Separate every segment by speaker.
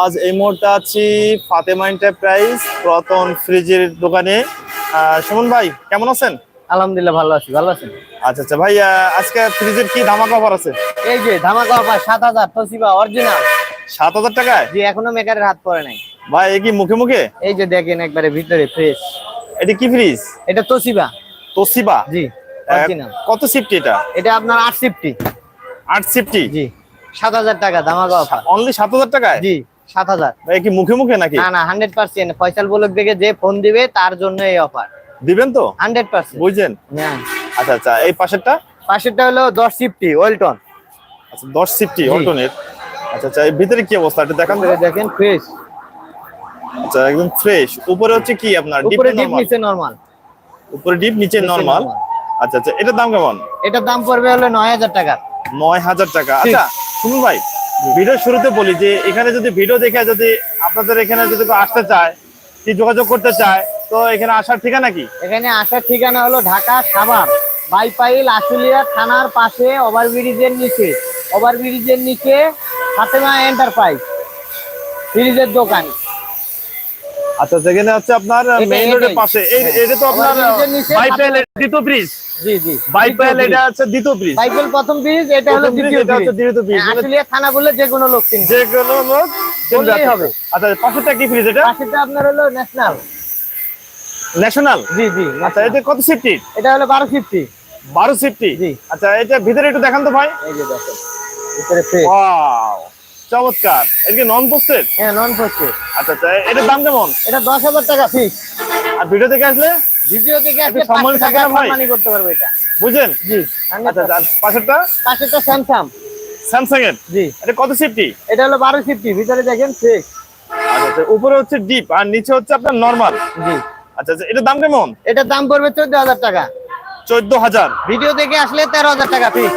Speaker 1: আজ এই মুহূর্তে আছি ফাতেমা এন্টারপ্রাইজ পুরাতন ফ্রিজের দোকানে। সুমন ভাই কেমন আছেন?
Speaker 2: আলহামদুলিল্লাহ ভালো আছি ভালো আছেন?
Speaker 1: আচ্ছা আচ্ছা ভাই আজকে ফ্রিজের কি ধামাকা অফার আছে?
Speaker 2: এই যে ধামাকা অফার সাত হাজার তসিবা অরিজিনাল
Speaker 1: সাত হাজার টাকায়?
Speaker 2: জি এখনও মেকারের হাত পড়ে নাই।
Speaker 1: ভাই কি মুখে মুখে?
Speaker 2: এই যে দেখেন একবারে ভিতরে ফ্রেশ
Speaker 1: এটা কি ফ্রিজ
Speaker 2: এটা তসিবা।
Speaker 1: তোসিবা?
Speaker 2: জি
Speaker 1: কত সিফটি এটা?
Speaker 2: এটা আপনার আট সিফটি
Speaker 1: আট সিফটি
Speaker 2: জি। সাত হাজার টাকা ধামাকা অফার
Speaker 1: অনলি সাত হাজার টাকায়?
Speaker 2: জি সাত হাজার।
Speaker 1: ভাই কি মুখে মুখে নাকি?
Speaker 2: না না হান্ড্রেড পার্সেন্ট। ফয়সাল বলক দেখে যে ফোন দিবে তার জন্য এই অফার
Speaker 1: দিবেন তো?
Speaker 2: Hundred percent.
Speaker 1: বুঝছেন?
Speaker 2: হ্যাঁ।
Speaker 1: আচ্ছা আচ্ছা এই পাশেরটা?
Speaker 2: পাশেরটা হলো দশ সিফটি ওয়েলটন।
Speaker 1: আচ্ছা দশ সিফটি
Speaker 2: জি।
Speaker 1: অল্টনের আচ্ছা আচ্ছা এর ভিতরে কি অবস্থা? এটা দেখান।
Speaker 2: দেখেন ফ্রেশ
Speaker 1: আচ্ছা একদম ফ্রেশ উপরে হচ্ছে কি আপনার? ডিপ
Speaker 2: উপরে ডিপ নিচে নর্মাল
Speaker 1: উপরে ডিপ নিচে
Speaker 2: নিচে
Speaker 1: নরমাল আচ্ছা আচ্ছা এটার দাম কেমন?
Speaker 2: এটার দাম পড়বে হলো নয় হাজার টাকা।
Speaker 1: নয় হাজার টাকা। আচ্ছা শুনুন ভাই ভিডিও শুরুতে বলি যে এখানে যদি ভিডিও দেখে যদি আপনাদের এখানে যদি কেউ আসতে চায় কি যোগাযোগ করতে চায় তো এখানে আসার ঠিকানা কি?
Speaker 2: এখানে আসার ঠিকানা হলো ঢাকা সাভার বাইপাইল আশুলিয়া থানার পাশে ওভারব্রিজের নিচে। ওভারব্রিজের নিচে ফাতেমা এন্টারপ্রাইজ ফ্রিজের দোকান।
Speaker 1: আচ্ছা সেখানে হচ্ছে আপনার মেইন রোডের পাশে। এই
Speaker 2: হ্যাঁ।
Speaker 1: এটা তো আপনার
Speaker 2: ফাতেমা-
Speaker 1: দ্বিতীয় ব্রিজ
Speaker 2: জি জি।
Speaker 1: বাইপেল এটা হচ্ছে দ্বিতীয় ব্রিজ
Speaker 2: বাইপেল প্রথম ব্রিজ এটা হলো দ্বিতীয়
Speaker 1: এটা
Speaker 2: ব্রিজ
Speaker 1: দ্বিতীয় bridge। মানে-
Speaker 2: আশুলিয়া থানা বলে যে কোনো লোক চিনবে।
Speaker 1: যে কোনো লোক চিনবে।
Speaker 2: হবে।
Speaker 1: আচ্ছা পাশেরটা কি ফ্রিজ এটা?
Speaker 2: পাশেরটা আপনার হলো ন্যাশনাল
Speaker 1: ন্যাশনাল
Speaker 2: জি জি
Speaker 1: আচ্ছা এটা কত সিফটি
Speaker 2: এটা হলো বারো ফিফটি
Speaker 1: বারো সিফটি
Speaker 2: জি।
Speaker 1: আচ্ছা এটা ভিতরে একটু দেখান তো ভাই।
Speaker 2: এই যে দেখেন ভিতরে ফ্রেশ
Speaker 1: ওয়াও চমৎকার। এটা নন পোস্টেড
Speaker 2: হ্যাঁ নন ফোস্টে
Speaker 1: আচ্ছা আচ্ছা এটার দাম কেমন?
Speaker 2: এটা দশ হাজার টাকা ফিক্স
Speaker 1: আর ভিডিও থেকে আসলে?
Speaker 2: ভিডিও থেকে আসলে
Speaker 1: সম্মান থাকে না ভাই?
Speaker 2: করতে পারব এটা।
Speaker 1: বুঝছেন
Speaker 2: জি।
Speaker 1: আচ্ছা আচ্ছা আর পাশেরটা?
Speaker 2: পাশেরটা স্যামসাং
Speaker 1: স্যামসাং এর
Speaker 2: জি।
Speaker 1: এটা কত সিফটি
Speaker 2: এটা হলো বারো ফিফটি ভিতরে দেখেন ফ্রেশ
Speaker 1: আচ্ছা আচ্ছা উপরে হচ্ছে ডিপ আর নিচে হচ্ছে আপনার নরমাল
Speaker 2: জি।
Speaker 1: আচ্ছা আচ্ছা এটার দাম কেমন?
Speaker 2: এটার দাম পড়বে চোদ্দ হাজার টাকা।
Speaker 1: চোদ্দ হাজার।
Speaker 2: ভিডিও থেকে আসলে তেরো হাজার টাকা ফিক্স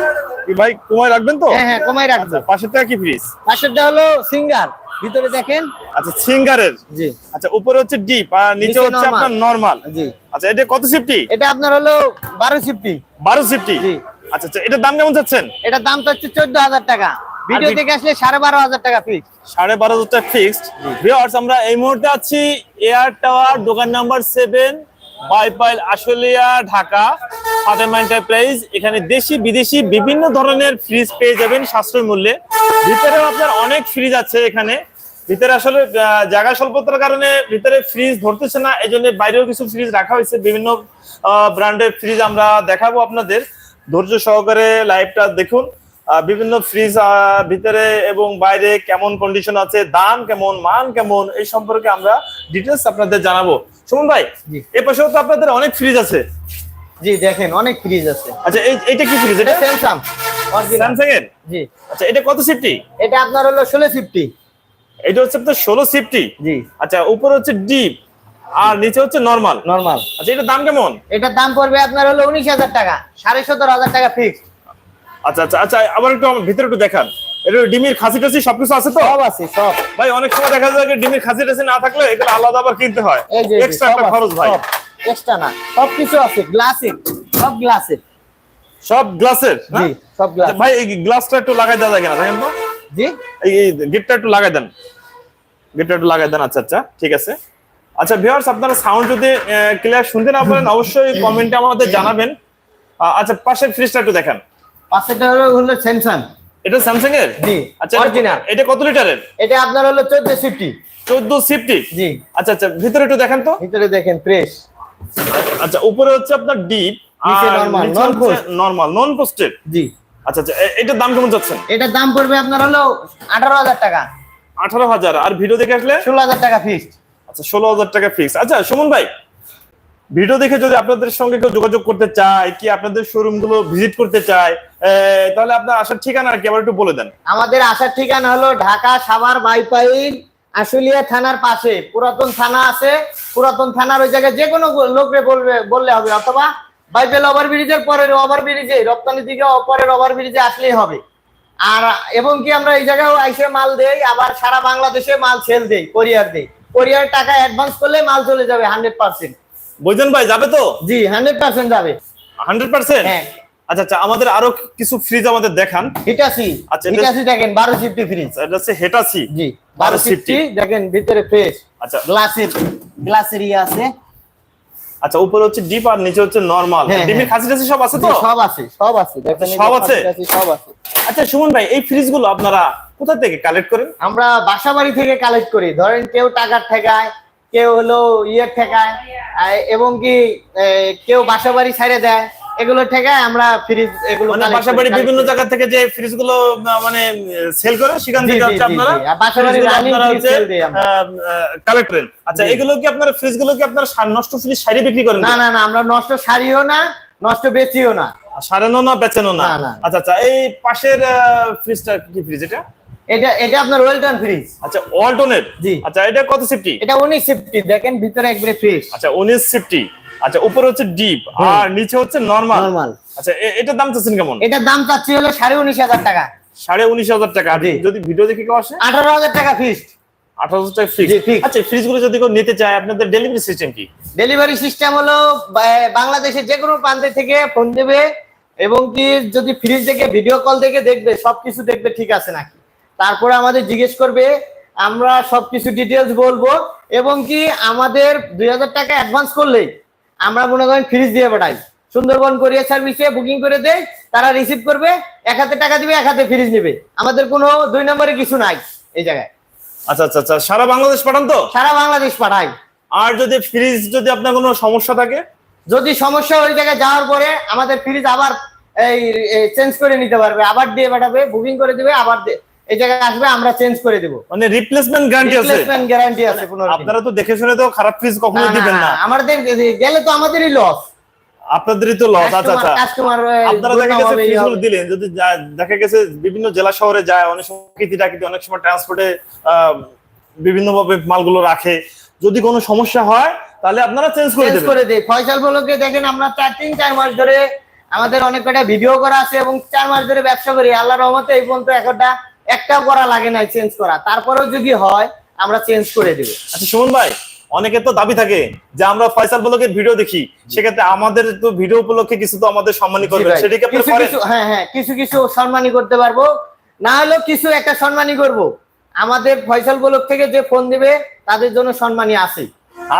Speaker 1: ভাই কমায় রাখবেন তো?
Speaker 2: হ্যাঁ হ্যাঁ কমাই রাখব।
Speaker 1: আচ্ছা পাশেরটা কি ফ্রিজ
Speaker 2: পাশেরটা হলো সিঙ্গার ভিতরে দেখেন।
Speaker 1: আচ্ছা সিঙ্গারের?
Speaker 2: জি।
Speaker 1: আচ্ছা উপরে হচ্ছে ডিপ আর নিচে হচ্ছে আপনার নরমাল
Speaker 2: জি।
Speaker 1: আচ্ছা এটা কত সিফটি
Speaker 2: এটা আপনার হলো বারো ফিফটি
Speaker 1: বারো সিফটি
Speaker 2: জি।
Speaker 1: আচ্ছা আচ্ছা এটার দাম কেমন চাচ্ছেন?
Speaker 2: এটার দাম তো হচ্ছে চোদ্দ হাজার টাকা। ভিডিও দেখে আসলে সাড়ে বারো হাজার টাকা ফিক্স
Speaker 1: সাড়ে বারো হাজার টাকা ফিক্সড ভিউয়ার্স আমরা এই মুহূর্তে আছি এয়ার টাওয়ার দোকান number seven Baipail Ashulia Dhaka. Fatema enterprise এখানে দেশি বিদেশি বিভিন্ন ধরনের ফ্রিজ পেয়ে যাবেন সাশ্রয় মূল্যে। ভিতরেও আপনার অনেক ফ্রিজ আছে এখানে। ভিতরে আসলে জায়গা স্বল্পতার কারণে ভিতরে ফ্রিজ ধরতেছে না এই জন্য বাইরেও কিছু ফ্রিজ রাখা হয়েছে। বিভিন্ন ব্র্যান্ডের ফ্রিজ আমরা দেখাবো আপনাদের। ধৈর্য সহকারে লাইভটা দেখুন। বিভিন্ন ফ্রিজ ভিতরে এবং বাইরে কেমন কন্ডিশন আছে দাম কেমন মান কেমন এই সম্পর্কে আমরা ডিটেলস আপনাদের জানাব। সুমন ভাই এ পাশেও তো আপনাদের অনেক ফ্রিজ আছে।
Speaker 2: জি দেখেন অনেক ফ্রিজ আছে।
Speaker 1: আচ্ছা এই এটা কি ফ্রিজ
Speaker 2: এটা
Speaker 1: এটা
Speaker 2: স্যামসাং অরিজিনাল
Speaker 1: স্যামসাং এর
Speaker 2: জি।
Speaker 1: আচ্ছা এটা কত সিফটি
Speaker 2: এটা আপনার হলো ষোলো ফিফটি
Speaker 1: এটা হচ্ছে আপনার ষোলো সিফটি
Speaker 2: জি।
Speaker 1: আচ্ছা উপরে হচ্ছে ডিপ আর নিচে হচ্ছে নরমাল
Speaker 2: নর্মাল
Speaker 1: আচ্ছা এটার দাম কেমন?
Speaker 2: এটার দাম পড়বে আপনার হলো উনিশ হাজার টাকা সাড়ে সতেরো হাজার টাকা ফিক্সড
Speaker 1: আচ্ছা আচ্ছা আচ্ছা আবার একটু আমার ভিতরে একটু দেখান। এটা ডিমির খাসি টাসি সবকিছু আছে তো?
Speaker 2: সব আছে সব।
Speaker 1: ভাই অনেক সময় দেখা যায় যে ডিমের খাসি টাসি না থাকলে এগুলো আলাদা আবার কিনতে হয়। এক্সট্রা একটা খরচ ভাই।
Speaker 2: এক্সট্রা না সব কিছু আছে গ্লাসের সব গ্লাসের।
Speaker 1: সব গ্লাসের?
Speaker 2: জি সব গ্লাস।
Speaker 1: ভাই এই গ্লাসটা একটু লাগাই দেওয়া যায় কিনা দেখেন তো?
Speaker 2: জি।
Speaker 1: এই গেটটা একটু লাগাই দেন। গেটটা একটু লাগাই দেন আচ্ছা আচ্ছা ঠিক আছে। আচ্ছা ভিউয়ার্স আপনারা সাউন্ড যদি ক্লিয়ার শুনতে না পারেন অবশ্যই কমেন্টে আমাদের জানাবেন। আচ্ছা পাশের ফ্রিজটা একটু দেখেন।
Speaker 2: পাশেরটা হলো হলো স্যামসাং
Speaker 1: এটা স্যামসাং এর?
Speaker 2: জি,
Speaker 1: আচ্ছা এটা- এটা কত লিটারের?
Speaker 2: এটা আপনার হলো চোদ্দ ফিফটি
Speaker 1: চোদ্দ সিফটি?
Speaker 2: জি।
Speaker 1: আচ্ছা আচ্ছা ভিতরে একটু দেখেন তো।
Speaker 2: ভিতরে দেখেন ফ্রেশ
Speaker 1: আচ্ছা উপরে হচ্ছে আপনার ডিপ। নরমাল নন পোস্টেড
Speaker 2: জি।
Speaker 1: আচ্ছা আচ্ছা এটার দাম কেমন যাচ্ছেন
Speaker 2: এটার দাম পড়বে আপনার হলো আঠারো হাজার টাকা।
Speaker 1: আঠারো হাজার আর ভিডিও দেখে আসলে?
Speaker 2: ষোলো হাজার টাকা ফিক্সড
Speaker 1: আচ্ছা ষোলো হাজার টাকা ফিক্স আচ্ছা সুমন ভাই ভিডিও দেখে যদি আপনাদের সঙ্গে কেউ যোগাযোগ করতে চায় কি আপনাদের শোরুমগুলো ভিজিট করতে চায় তাহলে আপনার আসার ঠিকানা আর কি আবার একটু বলে দেন।
Speaker 2: আমাদের আসার ঠিকানা হলো ঢাকা সাভার বাইপাইল আশুলিয়া থানার পাশে। পুরাতন থানা আছে পুরাতন থানার ওই জায়গায় যে কোনো লোকরে বলবে বললে হবে অথবা বাইপেল ওভার ব্রিজের পরের ওভার ব্রিজে রপ্তানি দিকে পরের ওভার ব্রিজে আসলেই হবে। আর এবং কি আমরা এই জায়গায় আইসে মাল দেই আবার সারা বাংলাদেশে মাল সেল দেই কোরিয়ার দেই। কোরিয়ার টাকা অ্যাডভান্স করলে মাল চলে যাবে হান্ড্রেড পার্সেন্ট
Speaker 1: বুঝলেন ভাই যাবে তো?
Speaker 2: জি হান্ড্রেড পার্সেন্ট যাবে।
Speaker 1: হান্ড্রেড পার্সেন্ট
Speaker 2: হ্যাঁ।
Speaker 1: আচ্ছা আচ্ছা আমাদের আরও কিছু ফ্রিজ আমাদের দেখান।
Speaker 2: হিটাসি
Speaker 1: আচ্ছা,
Speaker 2: হিটাসি দেখেন বারো সিফটি ফ্রিজ
Speaker 1: এটা হচ্ছে হেটাসি
Speaker 2: জি বারো
Speaker 1: 1250
Speaker 2: সিফটি দেখেন ভিতরে ফ্রেশ
Speaker 1: আচ্ছা।
Speaker 2: গ্লাসের গ্লাসের ইয়ে আছে।
Speaker 1: আচ্ছা উপরে হচ্ছে ডিপ আর নিচে হচ্ছে নরমাল
Speaker 2: হ্যাঁ,
Speaker 1: ডিমের
Speaker 2: হ্যাঁ।
Speaker 1: খাসি টাসি সব আছে তো?
Speaker 2: সব আছে সব আছে। যে
Speaker 1: সব আছে?
Speaker 2: সব আছে।
Speaker 1: আচ্ছা সুমন ভাই এই ফ্রিজগুলো আপনারা কোথা থেকে কালেক্ট করেন?
Speaker 2: আমরা বাসাবাড়ি থেকে কালেক্ট করি। ধরেন কেউ টাকার ঠেকায় কেউ হলো ইয়ে ঠেকায় এবং কি কেউ বাসা বাড়ি ছেড়ে দেয় এগুলো ঠেকায় আমরা ফ্রিজ এগুলো
Speaker 1: মানে বাসা বাড়ি বিভিন্ন জায়গা থেকে যে ফ্রিজগুলো মানে সেল করে সেখান থেকে হচ্ছে আপনারা
Speaker 2: বাসা
Speaker 1: আপনারা হচ্ছে
Speaker 2: আমরা।
Speaker 1: কালেক্ট করেন। আচ্ছা এগুলো কি আপনারা ফ্রিজগুলো কি আপনারা নষ্ট ফ্রিজ সারি বিক্রি করেন?
Speaker 2: না না না আমরা নষ্ট সারিও না নষ্ট বেচিও না।
Speaker 1: সারানো না বেচানো না। আচ্ছা আচ্ছা এই পাশের ফ্রিজটা কি ফ্রিজ এটা?
Speaker 2: এটা এটা আপনার ওয়েলটন ফ্রিজ।
Speaker 1: আচ্ছা অল্টনেট
Speaker 2: জি।
Speaker 1: আচ্ছা এটা কত সেফটি
Speaker 2: এটা উনিশ সিফটি দেখেন ভিতরে একবারে ফ্রেশ
Speaker 1: আচ্ছা উনিশ সেফটি আচ্ছা উপরে হচ্ছে ডিপ আর নিচে হচ্ছে নরমাল
Speaker 2: নরমাল
Speaker 1: আচ্ছা এটার দাম চাচ্ছেন কেমন?
Speaker 2: এটার দাম চাচ্ছি হলো সাড়ে উনিশ হাজার টাকা।
Speaker 1: সাড়ে উনিশ হাজার টাকা। আর যদি ভিডিও দেখে কেউ আসে?
Speaker 2: আঠারো হাজার টাকা ফিক্সড
Speaker 1: আঠারো হাজার টাকা ফিক্স আচ্ছা ফ্রিজগুলো যদি কেউ নিতে চায় আপনাদের ডেলিভারি সিস্টেম কি?
Speaker 2: ডেলিভারি সিস্টেম হলো বাংলাদেশের যে কোনো প্রান্তে থেকে ফোন দেবে এবং কি যদি ফ্রিজ থেকে ভিডিও কল থেকে দেখবে সবকিছু দেখবে ঠিক আছে নাকি? তারপরে আমাদের জিজ্ঞেস করবে আমরা সবকিছু ডিটেলস বলব এবং কি আমাদের দুই হাজার টাকা অ্যাডভান্স করলেই আমরা মনে করেন ফ্রিজ দিয়ে পাঠাই। সুন্দরবন কোরিয়ার সার্ভিসে বুকিং করে দেয় তারা রিসিভ করবে এক হাতে টাকা দিবে এক হাতে ফ্রিজ নেবে। আমাদের কোনো দুই নম্বরে কিছু নাই এই জায়গায়।
Speaker 1: আচ্ছা আচ্ছা আচ্ছা সারা বাংলাদেশ পাঠান তো?
Speaker 2: সারা বাংলাদেশ পাঠাই।
Speaker 1: আর যদি ফ্রিজ যদি আপনার কোনো সমস্যা থাকে?
Speaker 2: যদি সমস্যা ওই জায়গায় যাওয়ার পরে আমাদের ফ্রিজ আবার এই চেঞ্জ করে নিতে পারবে আবার দিয়ে পাঠাবে বুকিং করে দিবে আবার এই জায়গায় আসবে আমরা চেঞ্জ করে দেবো।
Speaker 1: মানে রিপ্লেসমেন্ট গ্যারান্টি আছে।
Speaker 2: রিপ্লেসমেন্ট গ্যারান্টি আছে পনেরো দিন।
Speaker 1: আপনারা তো দেখে শুনে তো খারাপ ফ্রিজ
Speaker 2: না,
Speaker 1: কখনোই
Speaker 2: না,
Speaker 1: দিবেন
Speaker 2: না, আমাদের গেলে তো আমাদেরই লস
Speaker 1: আপনাদেরই তো লস আচ্ছা আচ্ছা। আপনারা দেখা গেছে ফ্রিজগুলো দিলেন যদি দেখা গেছে বিভিন্ন জেলা শহরে যায় অনেক সময় কৃতি টাকিতে অনেক সময় ট্রান্সপোর্টে বিভিন্ন ভাবে মালগুলো রাখে। যদি কোনো সমস্যা হয় তাহলে আপনারা চেঞ্জ করে দেবেন।
Speaker 2: করে দেই। ফয়সাল বলকে দেখেন আমরা চার তিন চার মাস ধরে আমাদের অনেক কটা ভিডিও করা আছে এবং চার মাস ধরে ব্যবসা করি। আল্লাহ রহমতে এই পর্যন্ত একটা একটা করা লাগে নাই চেঞ্জ করা। তারপরেও যদি হয় আমরা চেঞ্জ করে দেবো।
Speaker 1: আচ্ছা সুমন ভাই অনেকে তো দাবি থাকে যে আমরা ফয়সাল ব্লগের ভিডিও দেখি। সেক্ষেত্রে আমাদের তো ভিডিও উপলক্ষে কিছু তো আমাদের সম্মানী
Speaker 2: জি
Speaker 1: করবেন।
Speaker 2: ভাই।
Speaker 1: সেটা কি করেন
Speaker 2: হ্যাঁ হ্যাঁ কিছু কিছু সম্মানী করতে পারব। না হলেও কিছু একটা সম্মানী করব। আমাদের ফয়সাল গোলক থেকে যে ফোন দিবে তাদের জন্য সম্মানী আছে।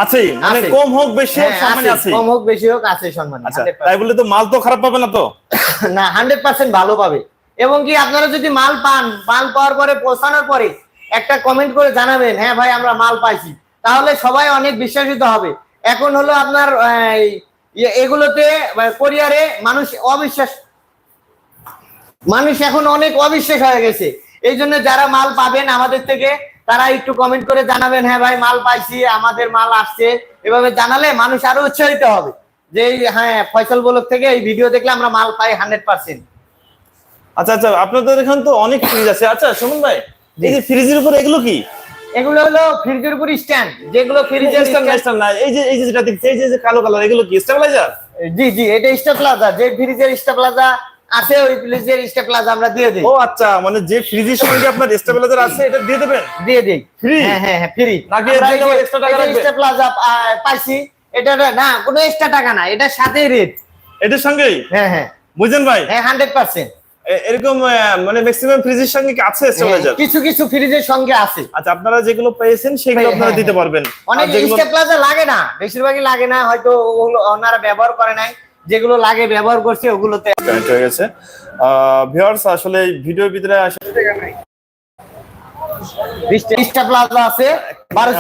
Speaker 1: আছে মানে কম হোক বেশি হোক
Speaker 2: হ্যাঁ,
Speaker 1: সম্মানী আছে।
Speaker 2: কম হোক বেশি হোক আছে সম্মানী
Speaker 1: আচ্ছা
Speaker 2: 100%
Speaker 1: তাই বলে তো মাল তো খারাপ পাবে না তো?
Speaker 2: না হান্ড্রেড পার্সেন্ট ভালো পাবে। এবং কি আপনারা যদি মাল পান, মাল পাওয়ার পরে পৌঁছানোর পরে একটা কমেন্ট করে জানাবেন হ্যাঁ ভাই, আমরা মাল পাইছি। তাহলে সবাই অনেক বিশ্বাসিত হবে। এখন হলো আপনার ইয়ে- এগুলোতে কোরিয়ারে মানুষ অবিশ্বাস, মানুষ এখন অনেক অবিশ্বাস হয়ে গেছে। এই জন্য যারা মাল পাবেন আমাদের থেকে, তারা একটু কমেন্ট করে জানাবেন হ্যাঁ ভাই, মাল পাইছি, আমাদের মাল আসছে। এভাবে জানালে মানুষ আরও উৎসাহিত হবে। যে হ্যাঁ ফয়সাল বলক থেকে এই ভিডিও দেখলে আমরা মাল পাই হান্ড্রেড পার্সেন্ট
Speaker 1: আচ্ছা আচ্ছা আপনাদের এখানে তো অনেক ফ্রিজ আছে। আচ্ছা সুমন ভাই এই যে ফ্রিজের উপর এগুলো কি?
Speaker 2: এগুলো হলো ফ্রিজের উপর স্ট্যান্ড যেগুলো ফ্রিজের
Speaker 1: national না এই যে এই যে যেটা দেখছি এই যে কালো কালার এগুলো কি? স্টেবিলাইজার
Speaker 2: জি জি এটা স্টেপলাজা যে ফ্রিজের স্টেপলাজা আছে ওই ফ্রিজের স্টেপলাজা আমরা দিয়ে দিই।
Speaker 1: ও আচ্ছা মানে যে ফ্রিজের সঙ্গে আপনার স্টেবিলাইজার আছে এটা দিয়ে দেবেন?
Speaker 2: দিয়ে দিই।
Speaker 1: Free?
Speaker 2: হ্যাঁ হ্যাঁ হ্যাঁ ফ্রি
Speaker 1: নাকি জন্য টাকা লাগবে?
Speaker 2: স্টেপলাজা পাইছি এটা না কোনো এক্সট্রা টাকা না এটা সাথে রেট
Speaker 1: এটার সঙ্গেই?
Speaker 2: হ্যাঁ হ্যাঁ।
Speaker 1: বুঝলেন ভাই?
Speaker 2: হ্যাঁ হান্ড্রেড পার্সেন্ট
Speaker 1: এ- এরকম মানে ম্যাক্সিমাম ফ্রিজের সঙ্গে আছে স্টেবিলাইজার
Speaker 2: কিছু কিছু ফ্রিজের সঙ্গে আছে।
Speaker 1: আচ্ছা আপনারা যেগুলো পেয়েছেন সেগুলো
Speaker 2: হ্যাঁ,
Speaker 1: আপনারা
Speaker 2: হ্যাঁ,
Speaker 1: দিতে পারবেন।
Speaker 2: অনেক
Speaker 1: আর
Speaker 2: লাগে না বেশিরভাগই লাগে না হয়তো ওনারা ব্যবহার করে নাই। যেগুলো লাগে ব্যবহার করছে ওগুলোতে
Speaker 1: কানেক্ট হয়ে গেছে। ভিউয়ার্স আসলে এই ভিডিওর ভিতরে আসলে
Speaker 2: স্টেপলাজা আছে বারো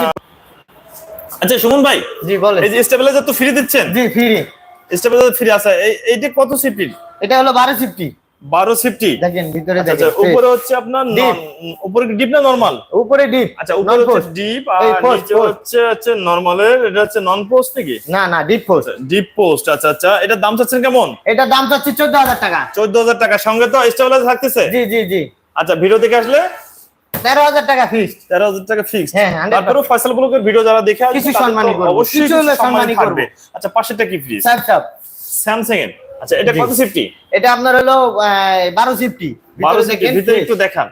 Speaker 1: আচ্ছা সুমন ভাই
Speaker 2: জি বলে
Speaker 1: এই যে স্টেবিলাইজার তো ফ্রি দিচ্ছেন?
Speaker 2: জি ফ্রি
Speaker 1: স্টেবিলাইজার ফ্রি আছে এইটা কত সিফটি
Speaker 2: এটা হলো বারো ফিফটি
Speaker 1: বারো সিফটি
Speaker 2: দেখেন ভিতরে
Speaker 1: আচ্ছা
Speaker 2: দেখেন
Speaker 1: উপরে হচ্ছে আপনার উপরে ডিপ না নরমাল
Speaker 2: উপরে ডিপ
Speaker 1: আচ্ছা উপরে হচ্ছে ডিপ আর নিচে হচ্ছে হচ্ছে নরমালের এটা হচ্ছে নন পোস্ট নাকি?
Speaker 2: না না ডিপ পোস্ট
Speaker 1: ডিপ পোস্ট আচ্ছা আচ্ছা এটার দাম চাচ্ছেন কেমন?
Speaker 2: এটার দাম চাচ্ছি চোদ্দ হাজার টাকা।
Speaker 1: চোদ্দ হাজার টাকা সঙ্গে তো স্টেবিলাইজার থাকতেছে?
Speaker 2: জি জি জি।
Speaker 1: আচ্ছা ভিডিও দেখে আসলে?
Speaker 2: তেরো হাজার টাকা ফিক্সড
Speaker 1: তেরো হাজার টাকা ফিক্স
Speaker 2: হ্যাঁ, 100%
Speaker 1: তারপরেও ফয়সাল ব্লকের ভিডিও যারা দেখে
Speaker 2: কিছু সম্মানী
Speaker 1: অবশ্যই সম্মানী
Speaker 2: সম্মানী
Speaker 1: আচ্ছা পাশেরটা কি
Speaker 2: সাপ সাপ
Speaker 1: স্যামসাং এর। আচ্ছা এটা। কত সিফটি
Speaker 2: এটা আপনার হলো বারো ফিফটি
Speaker 1: বারো সিফটি ভিতরে একটু দেখান।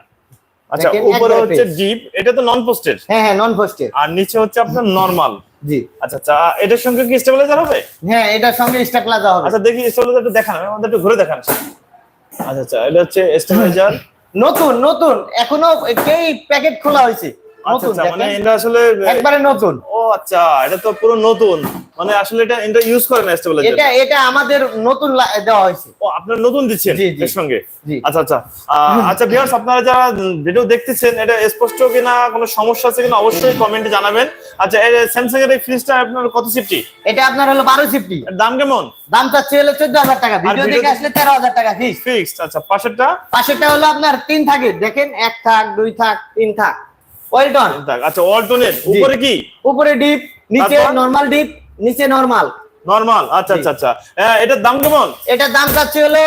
Speaker 1: আচ্ছা উপরে হচ্ছে ডিপ এটা তো নন পোস্টেড
Speaker 2: হ্যাঁ হ্যাঁ নন পোস্টের
Speaker 1: আর নিচে হচ্ছে আপনার নরমাল
Speaker 2: জি।
Speaker 1: আচ্ছা আচ্ছা এটার সঙ্গে কি স্টেবিলাইজার হবে?
Speaker 2: হ্যাঁ এটার সঙ্গে প্লাজা হবে।
Speaker 1: আচ্ছা দেখি স্টেবিলাইজার একটু দেখান আমাদের একটু ঘুরে দেখান। আচ্ছা আচ্ছা এটা হচ্ছে স্টেবিলাইজার
Speaker 2: নতুন নতুন এখনও কেই প্যাকেট খোলা হয়েছে? নতুন
Speaker 1: আচ্ছা মানে এটা আসলে
Speaker 2: একবারে নতুন।
Speaker 1: ও আচ্ছা এটা তো পুরো নতুন। মানে আসলে এটা এটা ইউজ করে না স্টেবিলাইজার
Speaker 2: এটা এটা আমাদের নতুন দেওয়া হয়েছে।
Speaker 1: ও আপনার নতুন দিচ্ছেন। এর সঙ্গে? আচ্ছা আচ্ছা। আচ্ছা ভিউয়ার্স আপনারা যারা ভিডিও দেখতেছেন এটা স্পষ্ট কিনা কোনো সমস্যা আছে কিনা অবশ্যই কমেন্টে জানাবেন। আচ্ছা স্যামসাং এর এই ফ্রিজটা আপনার কত সিফটি
Speaker 2: এটা আপনার হলো বারো সিফটি
Speaker 1: দাম কেমন?
Speaker 2: দাম চাচ্ছে হলো চোদ্দ হাজার টাকা। ভিডিও দেখে আসলে তেরো হাজার টাকা ফিস
Speaker 1: ফিক্সড আচ্ছা পাশেরটা?
Speaker 2: পাশেরটা হলো আপনার তিন থাকে। দেখেন এক থাক দুই থাক তিন থাক। ওয়েলটন
Speaker 1: আচ্ছা ওয়েলটনের উপরে কি?
Speaker 2: উপরে ডিপ নিচে নরমাল ডিপ নিচে নরমাল
Speaker 1: নরমাল আচ্ছা আচ্ছা আচ্ছা। এটার দাম কেমন?
Speaker 2: এটার দাম চাচ্ছে হলো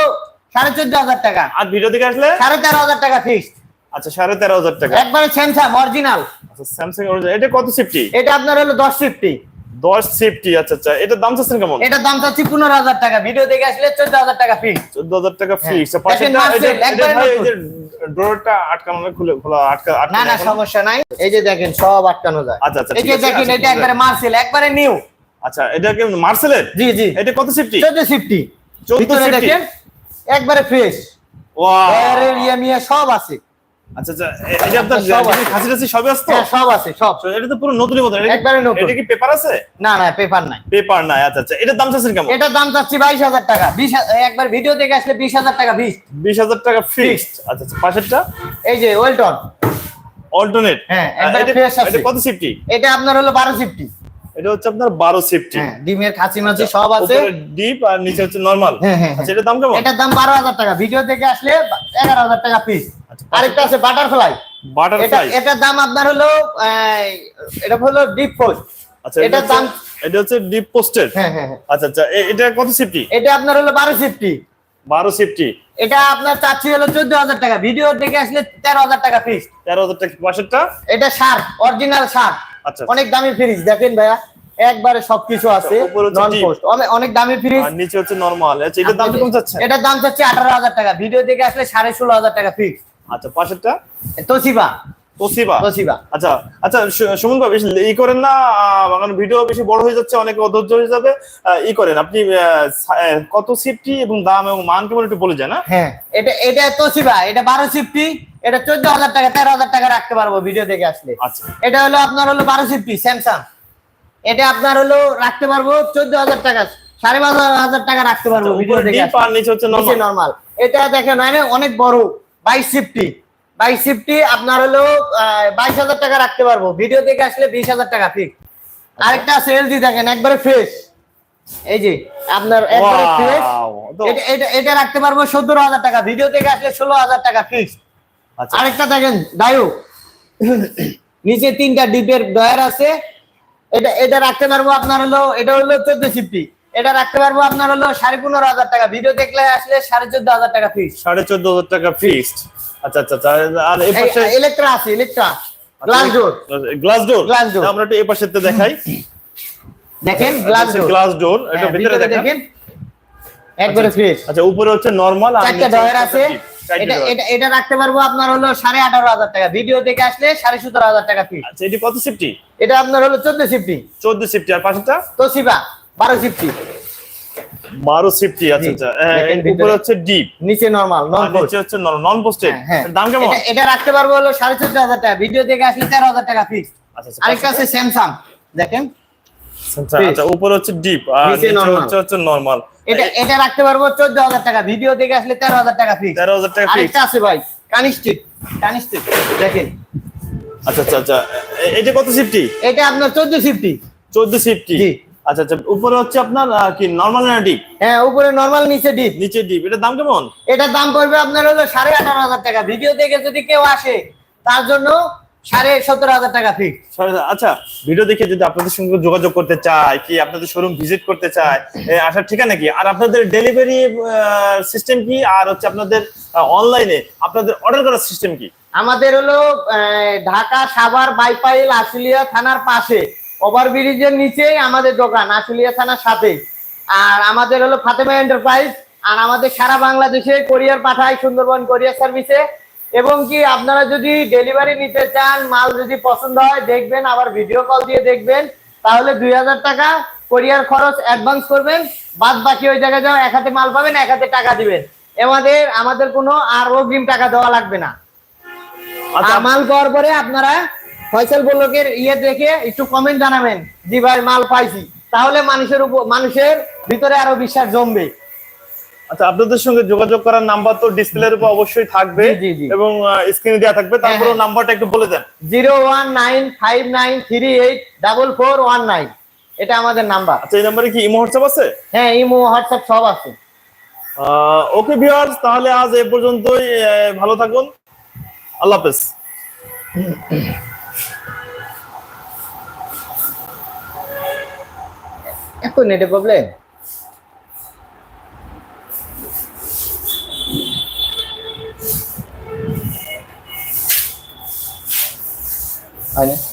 Speaker 2: সাড়ে চোদ্দ হাজার টাকা।
Speaker 1: আর ভিডিও থেকে আসলে?
Speaker 2: সাড়ে তেরো হাজার টাকা ফিক্স
Speaker 1: আচ্ছা সাড়ে তেরো হাজার টাকা।
Speaker 2: একবারে স্যামসাং অরিজিনাল
Speaker 1: আচ্ছা স্যামসাং এটা কত সিফটি
Speaker 2: এটা আপনার হলো দশ ফিফটি
Speaker 1: দশ সিফটি আচ্ছা আচ্ছা এটার দাম চাচ্ছেন কেমন?
Speaker 2: এটার দাম চাচ্ছি পনেরো হাজার টাকা। ভিডিও দেখে আসলে চোদ্দ হাজার টাকা ফিক্স
Speaker 1: চোদ্দ হাজার টাকা। ফিক্স এটা- এটা ড্রয়ারটা আটকানো খুলে খোলা আটকা
Speaker 2: না না সমস্যা নাই। এই যে দেখেন সব আটকানো যায়।
Speaker 1: আচ্ছা, আচ্ছা,
Speaker 2: এই যে দেখেন
Speaker 1: আচ্ছা,
Speaker 2: এটা একবারে মার্সেল একবারে নিউ
Speaker 1: আচ্ছা এটা কি মার্সেলের?
Speaker 2: জি জি।
Speaker 1: এটা কত সিফটি
Speaker 2: চোদ্দ ফিফটি
Speaker 1: 14
Speaker 2: ভিতরে
Speaker 1: 50
Speaker 2: দেখেন একবারে ফ্রেশ
Speaker 1: ওয়াও
Speaker 2: এর ইয়ে মিয়া সব আছে।
Speaker 1: আচ্ছা আচ্ছা এটা আপনার
Speaker 2: সব আছে।
Speaker 1: সবই আছে
Speaker 2: হ্যাঁ সব আছে সব।
Speaker 1: এটা তো পুরো নতুনই মতো
Speaker 2: একবারে নতুন।
Speaker 1: এটা কি পেপার আছে?
Speaker 2: না না পেপার নাই।
Speaker 1: পেপার নাই আচ্ছা আচ্ছা এটার দাম চাচ্ছেন কেমন?
Speaker 2: এটার দাম চাচ্ছি বাইশ হাজার টাকা। একবার ভিডিও দেখে আসলে টাকা বিশ
Speaker 1: বিশ টাকা ফিক্সড আচ্ছা আচ্ছা পাশেরটা?
Speaker 2: এই যে ওয়েলটন
Speaker 1: অল্টারনেট
Speaker 2: হ্যাঁ, একবারে fresh আছে।
Speaker 1: এটা কত সিফটি
Speaker 2: এটা আপনার হলো বারো ফিফটি
Speaker 1: এটা হচ্ছে আপনার বারো সিফটি
Speaker 2: হ্যাঁ ডিমের খাসি মাছি সব আছে।
Speaker 1: ডিপ আর নিচে হচ্ছে নরমাল
Speaker 2: হ্যাঁ, হ্যাঁ,
Speaker 1: আচ্ছা এটার দাম কেমন?
Speaker 2: এটার দাম বারো হাজার টাকা। ভিডিও দেখে আসলে এগারো হাজার টাকা পিস
Speaker 1: আচ্ছা,
Speaker 2: আরেকটা আছে বাটারফ্লাই এটা
Speaker 1: বাটারফ্লাই
Speaker 2: এটার দাম আপনার হলো এটা হলো ডিপ ফোজ
Speaker 1: আচ্ছা এটা
Speaker 2: দাম-
Speaker 1: এটা হচ্ছে ডিপ পোস্টেড
Speaker 2: হ্যাঁ হ্যাঁ হ্যাঁ।
Speaker 1: আচ্ছা আচ্ছা এটা কত সিফটি
Speaker 2: এটা আপনার হলো বারো ফিফটি
Speaker 1: বারো সিফটি
Speaker 2: এটা আপনার চাচ্ছি হলো চোদ্দ হাজার টাকা। ভিডিও দেখে আসলে তেরো হাজার টাকা পিস
Speaker 1: তেরো হাজার টাকা পাশেরটা?
Speaker 2: এটা শার্ট অরিজিনাল শার্ট।
Speaker 1: আচ্ছা
Speaker 2: অনেক দামি ফ্রিজ দেখেন ভাইয়া। একবারে সবকিছু আছে
Speaker 1: আচ্ছা, উপরে
Speaker 2: নন পোস্ট অনেক দামি ফ্রিজ
Speaker 1: আর নিচে হচ্ছে নরমাল আচ্ছা এটার দাম কম যাচ্ছে
Speaker 2: এটার দাম আঠারো হাজার টাকা। ভিডিও দেখে আসলে সাড়ে ষোলো হাজার টাকা ফিক্স
Speaker 1: আচ্ছা পাশেরটা?
Speaker 2: তোশিবা
Speaker 1: তোসিবা।
Speaker 2: তোশিবা
Speaker 1: আচ্ছা আচ্ছা সুমন ভাই বেশি ই করেন না কারণ ভিডিও বেশি বড় হয়ে যাচ্ছে অনেক অধৈর্য হয়ে যাবে। ই করেন আপনি কত সিফটি এবং দাম এবং মান কেমন একটু বলে যান হ্যাঁ?
Speaker 2: হ্যাঁ এটা এটা তোশিবা এটা বারো সিফটি এটা চোদ্দ হাজার টাকা তেরো হাজার টাকা রাখতে পারব ভিডিও দেখে আসলে।
Speaker 1: আচ্ছা।
Speaker 2: এটা হলো আপনার হলো বারো সিফটি স্যামসাং এটা আপনার হলো রাখতে পারব চোদ্দ হাজার টাকা সাড়ে বারো হাজার টাকা রাখতে পারব ভিডিও দেখে
Speaker 1: নিচে হচ্ছে নরমাল
Speaker 2: এটা দেখেন অনেক বড়। বাইশ সিফটি বাইশ সিফটি আপনার হলো বাইশ হাজার টাকা রাখতে পারব। ভিডিও দেখে আসলে বিশ হাজার টাকা ফিক
Speaker 1: আচ্ছা।
Speaker 2: আরেকটা আছে এলজি দেখেন একবারে ফ্রেশ এই যে আপনার একবারে ফ্রেশ এটা এটা রাখতে পারব সতেরো হাজার টাকা। ভিডিও দেখে আসলে ষোলো হাজার টাকা ফিক্স
Speaker 1: আচ্ছা।
Speaker 2: আরেকটা দেখেন ডায়ো নিচে তিনটা ডিপের ডয়ার আছে। এটা এটা রাখতে পারব আপনার হলো এটা হলো চোদ্দ সিফটি এটা রাখতে পারব আপনার হলো সাড়ে পনেরো হাজার টাকা। ভিডিও দেখলে আসলে সাড়ে চোদ্দ হাজার টাকা ফিক্স
Speaker 1: সাড়ে চোদ্দ হাজার টাকা ফিক্সড আচ্ছা আচ্ছা আচ্ছা আর এই পাশে
Speaker 2: ইলেকট্রা আছে Electra glass door
Speaker 1: glass door
Speaker 2: Glass door।
Speaker 1: আমরা একটু এই পাশে দেখাই।
Speaker 2: দেখেন গ্লাস ডোর
Speaker 1: গ্লাস ডোর এটা ভিতরে দেখেন।
Speaker 2: একবারে ফ্রেশ
Speaker 1: আচ্ছা উপরে হচ্ছে নরমাল আর
Speaker 2: চারটা
Speaker 1: নিচে
Speaker 2: ডয়ার আছে। এটা এটা এটা রাখতে পারব আপনার হলো সাড়ে আঠারো হাজার টাকা। ভিডিও দেখে আসলে সাড়ে সতেরো হাজার টাকা ফি
Speaker 1: আচ্ছা এটি কত সিফটি
Speaker 2: এটা আপনার হলো চোদ্দ সিফটি
Speaker 1: চোদ্দ সিফটি আর পাশেরটা?
Speaker 2: তোশিবা বারো সিফটি
Speaker 1: বারো সিফটি আচ্ছা আচ্ছা। হ্যাঁ, উপরে হচ্ছে ডিপ।
Speaker 2: নিচে নরমাল নন
Speaker 1: নিচে হচ্ছে নন পোস্টেড
Speaker 2: হ্যাঁ
Speaker 1: দাম কেমন?
Speaker 2: এটা- রাখতে পারব হলো সাড়ে চোদ্দ হাজার টাকা। ভিডিও দেখে আসলে তেরো হাজার টাকা ফিক্স
Speaker 1: আচ্ছা আচ্ছা,
Speaker 2: আরেকটা আছে স্যামসাং দেখেন।
Speaker 1: আচ্ছা আচ্ছা উপরে হচ্ছে ডিপ আর
Speaker 2: নিচে
Speaker 1: নিচে হচ্ছে হচ্ছে নরমাল
Speaker 2: এটা এটা রাখতে পারব চোদ্দ হাজার টাকা। ভিডিও দেখে আসলে তেরো হাজার টাকা ফিক্স
Speaker 1: তেরো হাজার টাকা
Speaker 2: আরেকটা আছে ভাই কানিস্টিক কানিস্টিক দেখেন।
Speaker 1: আচ্ছা আচ্ছা আচ্ছা। এটা কত সিফটি
Speaker 2: এটা আপনার চোদ্দ ফিফটি
Speaker 1: চোদ্দ সিফটি। আচ্ছা আচ্ছা উপরে হচ্ছে আপনার কি নরমাল না ডিপ
Speaker 2: হ্যাঁ উপরে নরমাল নিচে ডিপ
Speaker 1: নিচে ডিপ এটার দাম কেমন?
Speaker 2: এটার দাম পড়বে আপনার হলো সাড়ে আঠারো হাজার টাকা। ভিডিও দেখে যদি কেউ আসে তার জন্য সাড়ে সতেরো হাজার টাকা ফিক্স
Speaker 1: আচ্ছা ভিডিও দেখে যদি আপনাদের সঙ্গে যোগাযোগ করতে চায় কি আপনাদের শোরুম ভিজিট করতে চায় আসার ঠিকানা কি? আর আপনাদের ডেলিভারি সিস্টেম কি? আর হচ্ছে আপনাদের অনলাইনে আপনাদের অর্ডার করার সিস্টেম কি?
Speaker 2: আমাদের হলো ঢাকা সাভার বাইপাইল আশুলিয়া থানার পাশে। ওভারব্রিজের নিচেই আমাদের দোকান আশুলিয়া থানার সাথে আর আমাদের হলো ফাতেমা এন্টারপ্রাইজ আর আমাদের সারা বাংলাদেশে কোরিয়ার পাঠায় সুন্দরবন কোরিয়ার সার্ভিসে এবং কি আপনারা যদি ডেলিভারি নিতে চান মাল যদি পছন্দ হয় দেখবেন আবার ভিডিও কল দিয়ে দেখবেন তাহলে দুই হাজার টাকা কোরিয়ার খরচ অ্যাডভান্স করবেন। বাদ বাকি ওই জায়গায় যাও এক হাতে মাল পাবেন এক হাতে টাকা দিবেন। আমাদের আমাদের কোনো আর অগ্রিম টাকা দেওয়া লাগবে না।
Speaker 1: আচ্ছা।
Speaker 2: মাল পাওয়ার পরে আপনারা ফয়সাল বল্লকের ইয়ে দেখে একটু কমেন্ট জানাবেন। জি ভাই মাল পাইছি। তাহলে মানুষের উপর মানুষের ভিতরে আরও বিশ্বাস জমবে।
Speaker 1: আচ্ছা আপনাদের সঙ্গে যোগাযোগ করার নাম্বার তো ডিসপ্লের উপর অবশ্যই থাকবে। এবং স্ক্রিনে দেওয়া থাকবে। তারপরে
Speaker 2: হ্যাঁ।
Speaker 1: নাম্বারটা একটু বলে দেন।
Speaker 2: Zero one nine five nine three eight double four one nine এটা আমাদের নাম্বার।
Speaker 1: আচ্ছা এই নাম্বারে কি ইমো হোয়াটসঅ্যাপ আছে?
Speaker 2: হ্যাঁ ইমো হোয়াটসঅ্যাপ সব আছে।
Speaker 1: ওকে ভিউয়ার্স তাহলে আজ এ পর্যন্তই ভালো থাকুন। আল্লাহ হাফেজ।
Speaker 2: এত নেটে প্রবলেম হয় না